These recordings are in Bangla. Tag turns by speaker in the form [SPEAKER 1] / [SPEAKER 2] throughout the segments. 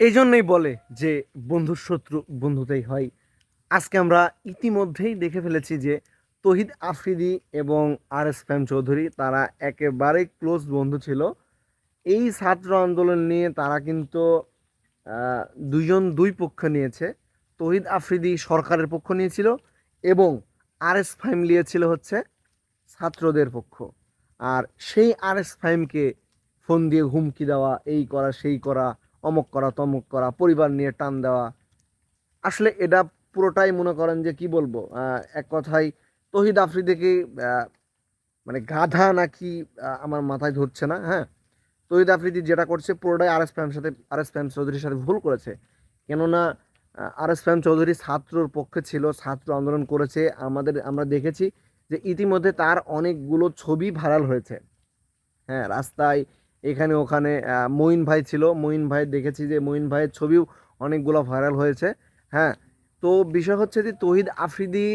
[SPEAKER 1] এই জন্যই বলে যে বন্ধুর শত্রু বন্ধুতেই হয়। আজকে আমরা ইতিমধ্যেই দেখে ফেলেছি যে তহিদ আফ্রিদি এবং আর এস ফ্যাম চৌধুরী তারা একেবারে ক্লোজ বন্ধু ছিল। এই ছাত্র আন্দোলন নিয়ে তারা কিন্তু দুজন দুই পক্ষ নিয়েছে। তহিদ আফ্রিদি সরকারের পক্ষ নিয়েছিল এবং আর এস ফাইম নিয়েছিল হচ্ছে ছাত্রদের পক্ষ। আর সেই আর এস ফাইমকে ফোন দিয়ে হুমকি দেওয়া, এই করা, সেই করা অমক করা, তমক করা, পরিবার নিয়ে টান দেওয়া। আসলে এটা পুরোটাই মনে করেন যে কি বলব এক কথায় তহিদ আফ্রিদিকে মানে গাধা নাকি আমার মাথায় ধরছে না হ্যাঁ? তহিদ আফ্রিদি যেটা করছে পুরোটাই আর এস ফ্যাম সাথে আর এস ফ্যাম চৌধুরীর সাথে ভুল করেছে। কেননা আর এস ফ্যাম চৌধুরী ছাত্রর পক্ষে ছিল, ছাত্র আন্দোলন করেছে। আমাদের, আমরা দেখেছি যে ইতিমধ্যে তার অনেকগুলো ছবি ভাইরাল হয়েছে। হ্যাঁ রাস্তায় এখানে ওখানে মঈন ভাই ছিল। মঈন ভাই দেখেছি যে, মঈন ভাইয়ের ছবিও অনেকগুলো ভাইরাল হয়েছে। হ্যাঁ তো বিষয় হচ্ছে যে, তহিদ আফ্রিদি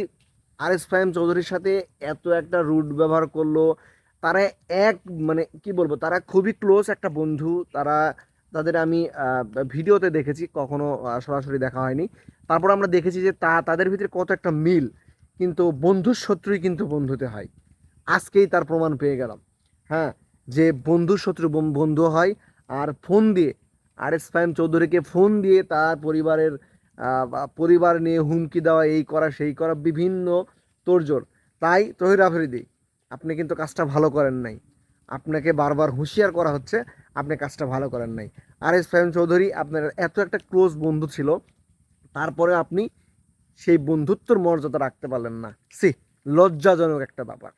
[SPEAKER 1] আর এস ফাহিম চৌধুরীর সাথে এত একটা রুট ব্যবহার করল। তারা এক মানে কি বলব, তারা খুবই ক্লোজ একটা বন্ধু। তারা, তাদের আমি ভিডিওতে দেখেছি, কখনো সরাসরি দেখা হয়নি। তারপর আমরা দেখেছি যে, তা, তাদের ভিতরে কত একটা মিল। কিন্তু বন্ধুর শত্রুই কিন্তু বন্ধুতে হয়। আজকেই তার প্রমাণ পেয়ে গেলাম। হ্যাঁ যে বন্ধু শত্রু বন্ধু হয় আর ফোন দিয়ে আর এস ফাইম চৌধুরীকে ফোন দিয়ে তার পরিবারের পরিবার নিয়ে হুমকি দেওয়া, এই করা, সেই করা বিভিন্ন তোড়জোড়। তাই তহির আফ্রিদি, আপনি কিন্তু কাজটা ভালো করেন নাই। আপনাকে বারবার হুঁশিয়ার করা হচ্ছে, আপনি কাজটা ভালো করেন নাই। আর এস ফাইম চৌধুরী আপনার এত একটা ক্লোজ বন্ধু ছিল তারপরে আপনি সেই বন্ধুত্বর মর্যাদা রাখতে পারলেন না। সি লজ্জাজনক একটা ব্যাপার।